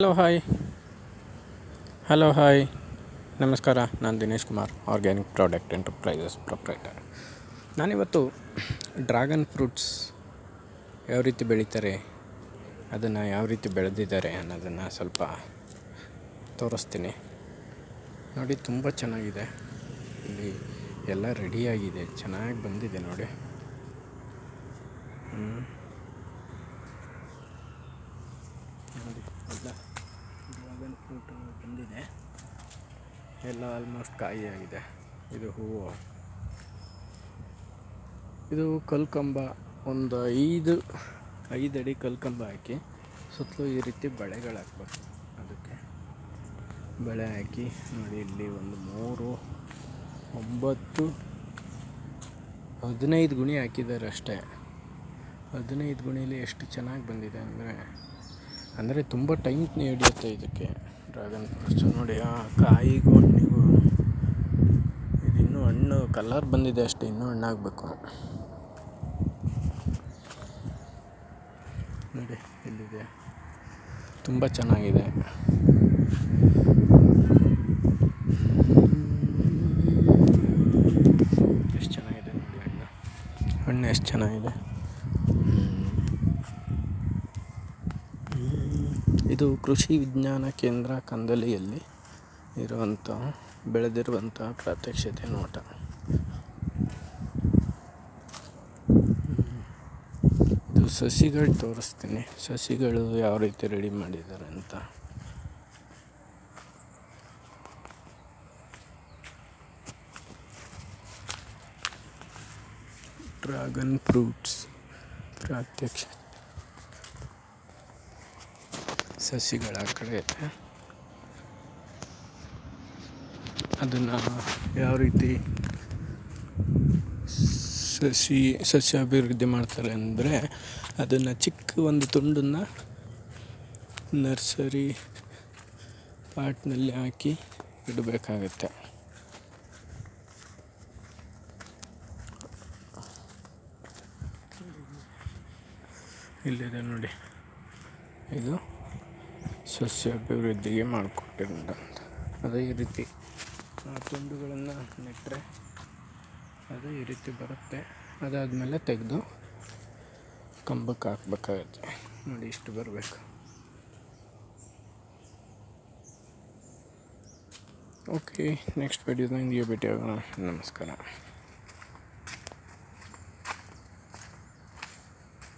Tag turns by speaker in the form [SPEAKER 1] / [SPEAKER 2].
[SPEAKER 1] Hello hi hello hi ನಮಸ್ಕಾರ, ನಾನು Dinesh Kumar organic product enterprises proprietor ನಾನಿವತ್ತು dragon fruits ಯಾವ ರೀತಿ ಬೆಳೀತಾರೆ, ಅದನ್ನು ಯಾವ ರೀತಿ ಬೆಳೆದಿದ್ದಾರೆ ಅನ್ನೋದನ್ನು ಸ್ವಲ್ಪ ತೋರಿಸ್ತೀನಿ. ನೋಡಿ, ತುಂಬ ಚೆನ್ನಾಗಿದೆ. ಇಲ್ಲಿ ಎಲ್ಲ ರೆಡಿಯಾಗಿದೆ ಚೆನ್ನಾಗಿ ಬಂದಿದೆ ನೋಡಿ. ಹ್ಞೂ ಫ್ರೂಟು ಬಂದಿದೆ. ಎಲ್ಲ ಆಲ್ಮೋಸ್ಟ್ ಕಾಯಿ ಆಗಿದೆ. ಇದು ಹೂವು. ಇದು ಕಲ್ಕಂಬ. ಒಂದು ಐದು ಐದು ಅಡಿ ಕಲ್ಕಂಬ ಹಾಕಿ ಸುತ್ತಲೂ ಈ ರೀತಿ ಬಳೆಗಳು ಹಾಕ್ಬೇಕು. ಅದಕ್ಕೆ ಬಳೆ ಹಾಕಿ ನೋಡಿ ಇಲ್ಲಿ ಒಂದು ಮೂರು, ಒಂಬತ್ತು, ಹದಿನೈದು ಗುಣಿ ಹಾಕಿದ್ದಾರೆ ಅಷ್ಟೇ. ಹದಿನೈದು ಗುಣಿಲಿ ಎಷ್ಟು ಚೆನ್ನಾಗಿ ಬಂದಿದೆ ಅಂದರೆ ಅಂದರೆ ತುಂಬ ಟೈಮ್ ಹಿಡಿಯುತ್ತೆ ಇದಕ್ಕೆ. ಡ್ರ್ಯಾಗನ್ ಫ್ರೂಟ್ಸು ನೋಡಿ, ಆ ಕಾಯಿಗೂ ಹಣ್ಣಿಗೂ. ಇದು ಇನ್ನೂ ಹಣ್ಣು, ಕಲರ್ ಬಂದಿದೆ ಅಷ್ಟೇ, ಇನ್ನೂ ಹಣ್ಣಾಗಬೇಕು. ನೋಡಿ ಎಲ್ಲಿದೆ ತುಂಬ ಚೆನ್ನಾಗಿದೆ. ಎಷ್ಟು ಚೆನ್ನಾಗಿದೆ ನೋಡಿ ಹಣ್ಣು. ಹಣ್ಣು ಎಷ್ಟು ಚೆನ್ನಾಗಿದೆ. ಇದು ಕೃಷಿ ವಿಜ್ಞಾನ ಕೇಂದ್ರ ಕಂದಲಿಯಲ್ಲಿ ಇರುವಂಥ, ಬೆಳೆದಿರುವಂಥ ಪ್ರಾತ್ಯಕ್ಷತೆ ನೋಟ. ಇದು ಸಸಿಗಳು ತೋರಿಸ್ತೀನಿ. ಸಸಿಗಳು ಯಾವ ರೀತಿ ರೆಡಿ ಮಾಡಿದ್ದಾರೆ ಅಂತ. ಡ್ರ್ಯಾಗನ್ ಫ್ರೂಟ್ಸ್ ಪ್ರಾತ್ಯಕ್ಷ ಸಸಿಗಳ ಕಡೆ ಅದನ್ನು ಯಾವ ರೀತಿ ಸಸಿ ಸಸ್ಯ ಅಭಿವೃದ್ಧಿ ಮಾಡ್ತಾರೆ ಅಂದರೆ ಅದನ್ನು ಚಿಕ್ಕ ಒಂದು ತುಂಡನ್ನು ನರ್ಸರಿ ಪಾಟ್ನಲ್ಲಿ ಹಾಕಿ ಇಡಬೇಕಾಗತ್ತೆ. ಇಲ್ಲಿದೆ ನೋಡಿ. ಇದು ಸಸ್ಯ ಅಭಿವೃದ್ಧಿಗೆ ಮಾಡಿಕೊಟ್ಟಿರುವಂಥದ್ದು. ಅದೇ ಈ ರೀತಿ ಆ ತುಂಡುಗಳನ್ನು ನೆಟ್ಟರೆ ಅದು ಈ ರೀತಿ ಬರುತ್ತೆ. ಅದಾದಮೇಲೆ ತೆಗೆದು ಕಂಬಕ್ಕೆ ಹಾಕ್ಬೇಕಾಗತ್ತೆ. ನೋಡಿ ಇಷ್ಟು ಬರಬೇಕು. ಓಕೆ ನೆಕ್ಸ್ಟ್ ವಿಡಿಯೋದಿಂದ ಭೇಟಿ ಆಗೋಣ ನಮಸ್ಕಾರ.